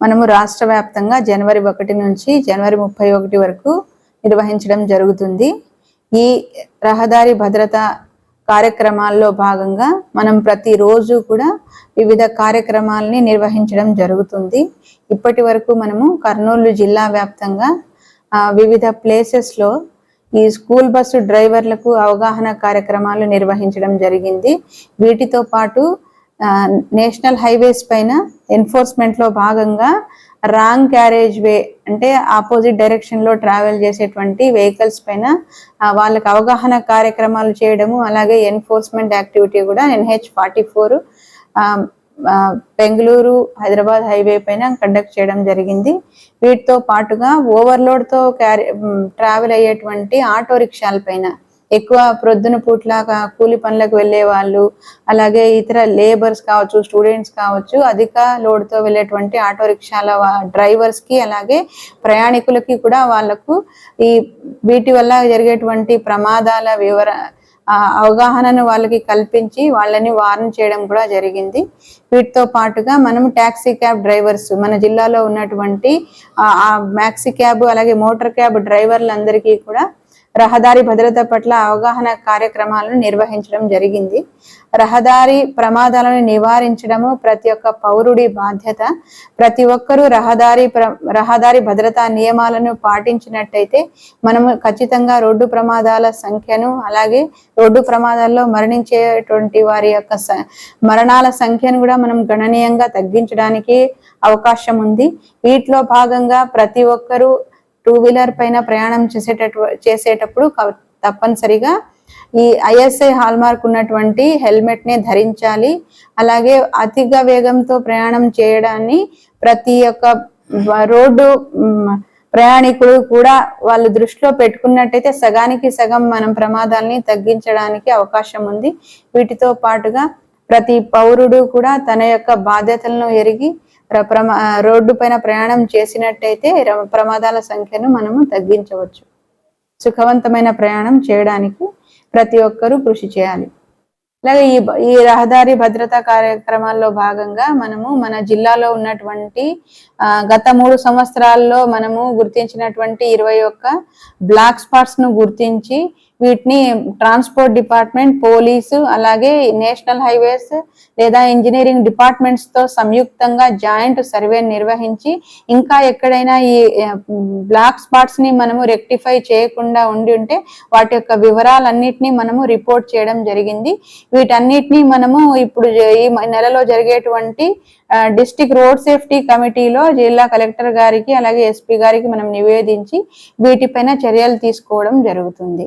మనము రాష్ట్ర వ్యాప్తంగా జనవరి ఒకటి నుంచి జనవరి ముప్పై ఒకటి వరకు నిర్వహించడం జరుగుతుంది. ఈ రహదారి భద్రత కార్యక్రమాల్లో భాగంగా మనం ప్రతిరోజు కూడా వివిధ కార్యక్రమాలని నిర్వహించడం జరుగుతుంది. ఇప్పటి వరకు మనము కర్నూలు జిల్లా వ్యాప్తంగా వివిధ ప్లేసెస్లో ఈ స్కూల్ బస్సు డ్రైవర్లకు అవగాహన కార్యక్రమాలు నిర్వహించడం జరిగింది. వీటితో పాటు నేషనల్ హైవేస్ పైన ఎన్ఫోర్స్మెంట్లో భాగంగా రాంగ్ క్యారేజ్ వే అంటే ఆపోజిట్ డైరెక్షన్లో ట్రావెల్ చేసేటువంటి వెహికల్స్ పైన వాళ్ళకి అవగాహన కార్యక్రమాలు చేయడము అలాగే ఎన్ఫోర్స్మెంట్ యాక్టివిటీ కూడా NH forty four Bengaluru Hyderabad highway పైన కండక్ట్ చేయడం జరిగింది. వీటితో పాటుగా ఓవర్లోడ్తో క్యారీ ట్రావెల్ అయ్యేటువంటి ఆటో రిక్షాల పైన ఎక్కువ ప్రొద్దున పూట్లాగా కూలి పనులకు వెళ్ళే వాళ్ళు అలాగే ఇతర లేబర్స్ కావచ్చు స్టూడెంట్స్ కావచ్చు అధిక లోడ్తో వెళ్ళేటువంటి ఆటో రిక్షాల డ్రైవర్స్కి అలాగే ప్రయాణికులకి కూడా వాళ్ళకు ఈ వీటి వల్ల జరిగేటువంటి ప్రమాదాల వివర అవగాహనను వాళ్ళకి కల్పించి వాళ్ళని వార్న్ చేయడం కూడా జరిగింది. వీటితో పాటుగా మనం ట్యాక్సీ క్యాబ్ డ్రైవర్స్ మన జిల్లాలో ఉన్నటువంటి ఆ మ్యాక్సీ క్యాబ్ అలాగే మోటార్ క్యాబ్ డ్రైవర్లందరికీ కూడా రహదారి భద్రత పట్ల అవగాహన కార్యక్రమాలను నిర్వహించడం జరిగింది. రహదారి ప్రమాదాలను నివారించడము ప్రతి ఒక్క పౌరుడి బాధ్యత. ప్రతి ఒక్కరూ రహదారి ప్ర- రహదారి భద్రతా నియమాలను పాటించినట్టయితే మనము ఖచ్చితంగా రోడ్డు ప్రమాదాల సంఖ్యను అలాగే రోడ్డు ప్రమాదాల్లో మరణించేటువంటి వారి యొక్క మరణాల సంఖ్యను కూడా మనం గణనీయంగా తగ్గించడానికి అవకాశం ఉంది. వీటిలో భాగంగా ప్రతి ఒక్కరూ టూ వీలర్ పైన ప్రయాణం చేసేటటు చేసేటప్పుడు తప్పనిసరిగా ఈ ఐఎస్ఐ హాల్మార్క్ ఉన్నటువంటి హెల్మెట్ని ధరించాలి. అలాగే అతిగా వేగంతో ప్రయాణం చేయడాన్ని ప్రతి ఒక్క రోడ్డు ప్రయాణికుడు కూడా వాళ్ళు దృష్టిలో పెట్టుకున్నట్టయితే సగానికి సగం మనం ప్రమాదాల్ని తగ్గించడానికి అవకాశం ఉంది. వీటితో పాటుగా ప్రతి పౌరుడు కూడా తన యొక్క బాధ్యతలను ఎరిగి ప్ర- ప్రమా రోడ్డు పైన ప్రయాణం చేసినట్టయితే ప్రమాదాల సంఖ్యను మనము తగ్గించవచ్చు. సుఖవంతమైన ప్రయాణం చేయడానికి ప్రతి ఒక్కరూ కృషి చేయాలి. అలాగే ఈ ఈ రహదారి భద్రతా కార్యక్రమాల్లో భాగంగా మనము మన జిల్లాలో ఉన్నటువంటి గత మూడు సంవత్సరాల్లో మనము గుర్తించినటువంటి ఇరవై ఒక్క బ్లాక్ స్పాట్స్ను గుర్తించి వీటిని ట్రాన్స్పోర్ట్ డిపార్ట్మెంట్ పోలీసు అలాగే నేషనల్ హైవేస్ లేదా ఇంజనీరింగ్ డిపార్ట్మెంట్స్తో సంయుక్తంగా జాయింట్ సర్వే నిర్వహించి ఇంకా ఎక్కడైనా ఈ బ్లాక్ స్పాట్స్ని మనము రెక్టిఫై చేయకుండా ఉండి ఉంటే వాటి యొక్క వివరాలన్నిటినీ మనము రిపోర్ట్ చేయడం జరిగింది. వీటన్నిటిని మనము ఇప్పుడు ఈ నెలలో జరిగేటువంటి డిస్టిక్ రోడ్ సేఫ్టీ కమిటీలో జిల్లా కలెక్టర్ గారికి అలాగే ఎస్పీ గారికి మనం నివేదించి వీటిపైన చర్యలు తీసుకోవడం జరుగుతుంది.